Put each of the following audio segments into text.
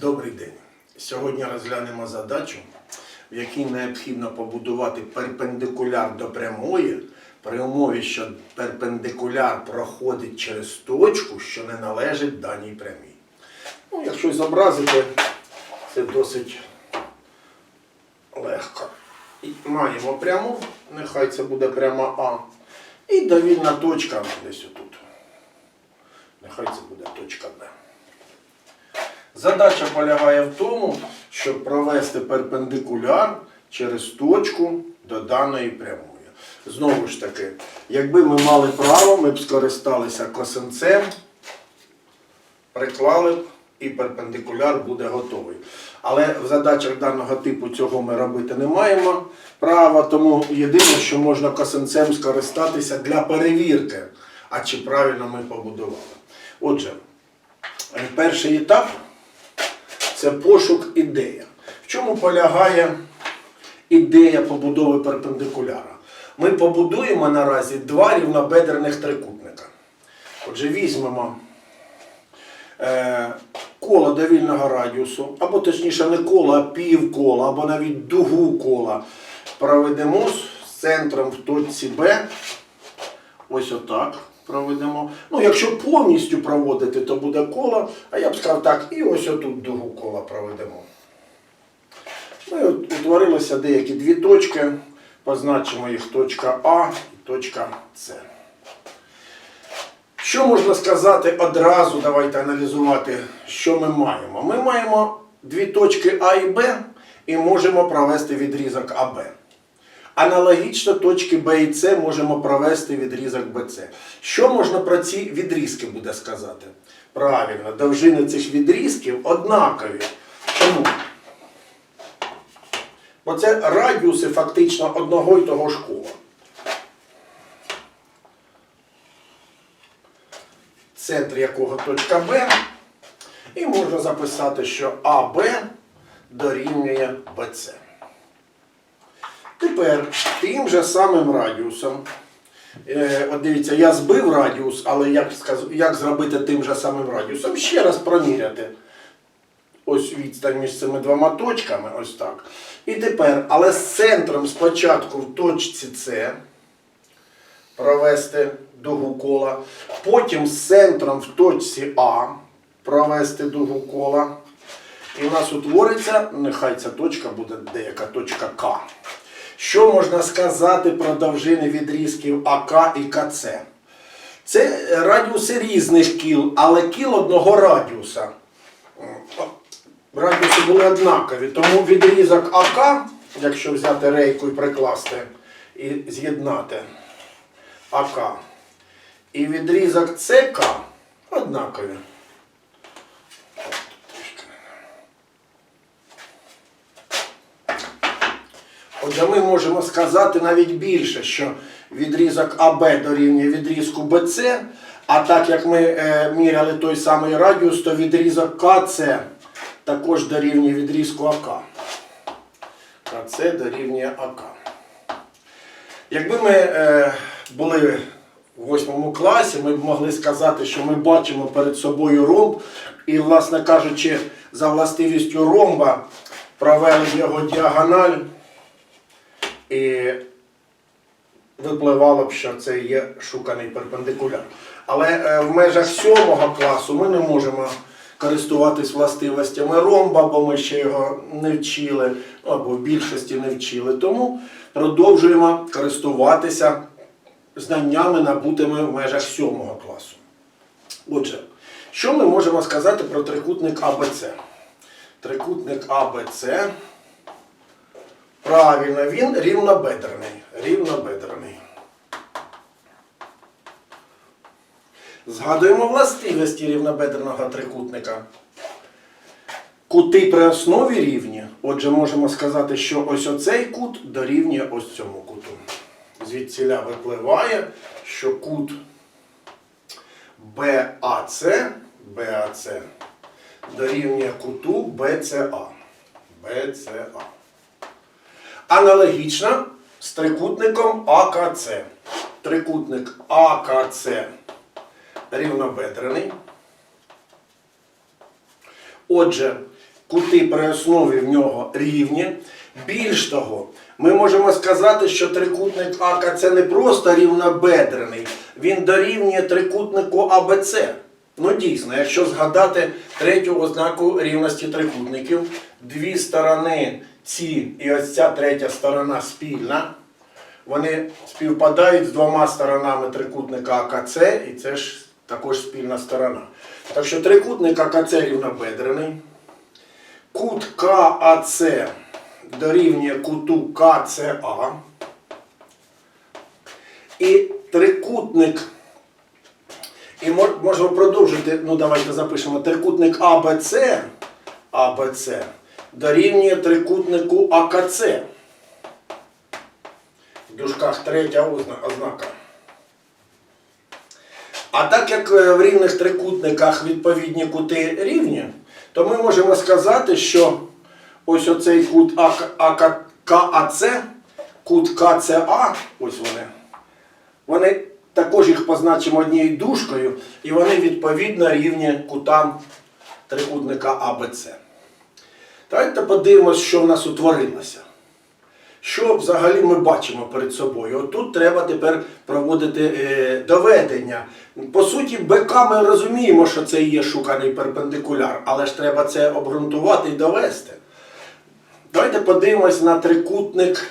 Добрий день. Сьогодні розглянемо задачу, в якій необхідно побудувати перпендикуляр до прямої при умові, що перпендикуляр проходить через точку, що не належить даній прямій. Ну, якщо зобразити, це досить легко. І маємо пряму, нехай це буде пряма А. І довільна точка десь отут. Нехай це буде точка Д. Задача полягає в тому, щоб провести перпендикуляр через точку до даної прямої. Знову ж таки, якби ми мали право, ми б скористалися косинцем, приклали б і перпендикуляр буде готовий. Але в задачах даного типу цього ми робити не маємо права, тому єдине, що можна косинцем скористатися для перевірки, а чи правильно ми побудували. Отже, е, перший етап це пошук ідея. В чому полягає ідея побудови перпендикуляра? Ми побудуємо наразі два рівнобедрених трикутника. Отже, візьмемо е, коло довільного радіусу, або точніше не коло, а півкола, або навіть дугу кола. Проведемо з центром в точці Б. Ось отак проведемо. Ну, якщо повністю проводити, то буде коло, а я б сказав так, і ось отут дугу кола проведемо. Ну і от утворилися деякі дві точки. Позначимо їх точка А і точка С. Що можна сказати одразу, давайте аналізувати, що ми маємо. Ми маємо дві точки А і Б і можемо провести відрізок АБ. Аналогічно точки Б і С можемо провести відрізок БЦ. Що можна про ці відрізки буде сказати? Правильно, довжини цих відрізків однакові. Чому? Бо це радіуси фактично одного і того ж кола. Центр якого точка Б. І можна записати, що АБ дорівнює БЦ. Тепер тим же самим радіусом. Е, от дивіться, я збив радіус, але як, як зробити тим же самим радіусом? Ще раз проміряти. Ось відстань між цими двома точками, ось так. І тепер, але з центром спочатку в точці С провести дугу кола, потім з центром в точці А провести дугу кола. І у нас утвориться, нехай ця точка буде деяка точка К. Що можна сказати про довжини відрізків АК і КЦ? Це радіуси різних кіл, але кіл одного радіуса. Радіуси були однакові, тому відрізок АК, якщо взяти рейку і прикласти і з'єднати АК, і відрізок ЦК однакові. Отже, ми можемо сказати навіть більше, що відрізок АБ дорівнює відрізку БЦ, а так як ми е, міряли той самий радіус, то відрізок КЦ також дорівнює відрізку АК. КЦ дорівнює АК. Якби ми е, були в восьмому класі, ми б могли сказати, що ми бачимо перед собою ромб, і, власне кажучи, за властивістю ромба провели його діагональ. І випливало б, що це є шуканий перпендикуляр. Але е, в межах сьомого класу ми не можемо користуватись властивостями ромба, бо ми ще його не вчили, або в більшості не вчили. Тому продовжуємо користуватися знаннями, набутими в межах сьомого класу. Отже, що ми можемо сказати про трикутник АБЦ? Трикутник АБЦ. Правильно, він рівнобедрений. Рівнобедрений. Згадуємо властивості рівнобедреного трикутника. Кути при основі рівні. Отже, можемо сказати, що ось оцей кут дорівнює ось цьому куту. Звідсіля випливає, що кут BAC, BAC дорівнює куту BCA. BCA. Аналогічно з трикутником АКЦ. Трикутник АКЦ рівнобедрений. Отже, кути при основі в нього рівні. Більш того, ми можемо сказати, що трикутник АК це не просто рівнобедрений, він дорівнює трикутнику АБЦ. Ну дійсно, якщо згадати третю ознаку рівності трикутників, дві сторони ці і ось ця третя сторона спільна, вони співпадають з двома сторонами трикутника АКЦ, і це ж також спільна сторона. Так що трикутник АКЦ рівнобедрений. Кут КАЦ дорівнює куту КЦА. І трикутник. І можемо продовжити, ну давайте запишемо. Трикутник АБЦ, АБЦ дорівнює трикутнику АКЦ. В дужках третя ознака. А так як е, в рівних трикутниках відповідні кути рівні, то ми можемо сказати, що ось оцей кут КАЦ, кут КЦА, ось вони, вони також їх позначимо однією дужкою, і вони відповідно рівні кутам трикутника АБЦ. Давайте подивимось, що в нас утворилося. Що взагалі ми бачимо перед собою? От тут треба тепер проводити е, доведення. По суті, БК ми розуміємо, що це є шуканий перпендикуляр, але ж треба це обґрунтувати і довести. Давайте подивимось на трикутник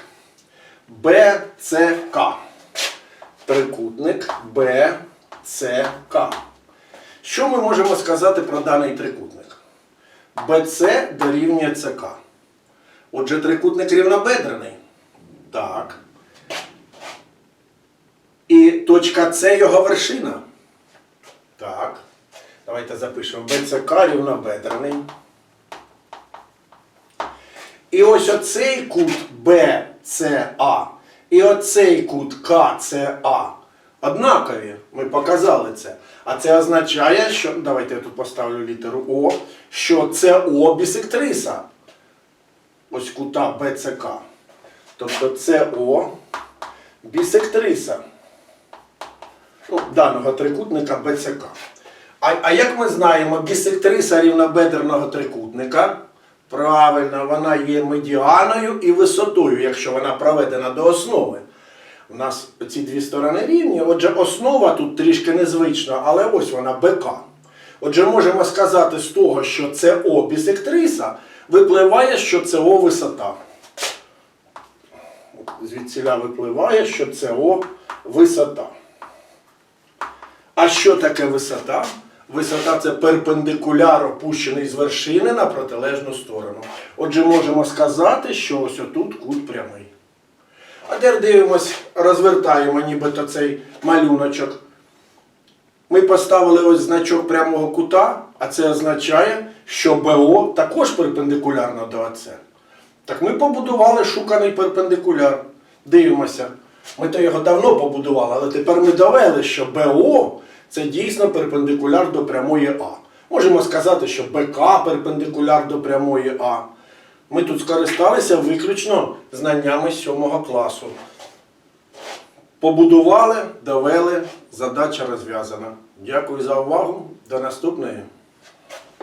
БЦК. Трикутник БЦК. Що ми можемо сказати про даний трикутник? БЦ дорівнює ЦК. Отже, трикутник рівнобедрений. Так. І точка С його вершина. Так. Давайте запишемо БЦК рівнобедрений. І ось оцей кут БЦА і оцей кут КЦА однакові. Ми показали це. А це означає, що. Давайте я тут поставлю літеру О, що СО бісектриса. Ось кута БЦК. Тобто СО бісектриса ну, даного трикутника БЦК. А, а як ми знаємо, бісектриса рівнобедерного трикутника, правильно, вона є медіаною і висотою, якщо вона проведена до основи. У нас ці дві сторони рівні, отже, основа тут трішки незвична, але ось вона БК. Отже, можемо сказати з того, що СО бісектриса випливає, що СО висота. Звідсіля випливає, що СО висота. А що таке висота? Висота це перпендикуляр, опущений з вершини на протилежну сторону. Отже, можемо сказати, що ось отут кут прямий. А тепер дивимось, розвертаємо нібито цей малюночок. Ми поставили ось значок прямого кута, а це означає, що БО також перпендикулярно до АЦ. Так ми побудували шуканий перпендикуляр. Дивимося. Ми то його давно побудували, але тепер ми довели, що БО це дійсно перпендикуляр до прямої А. Можемо сказати, що БК перпендикуляр до прямої А. Ми тут скористалися виключно знаннями 7 класу. Побудували, довели, задача розв'язана. Дякую за увагу. До наступної.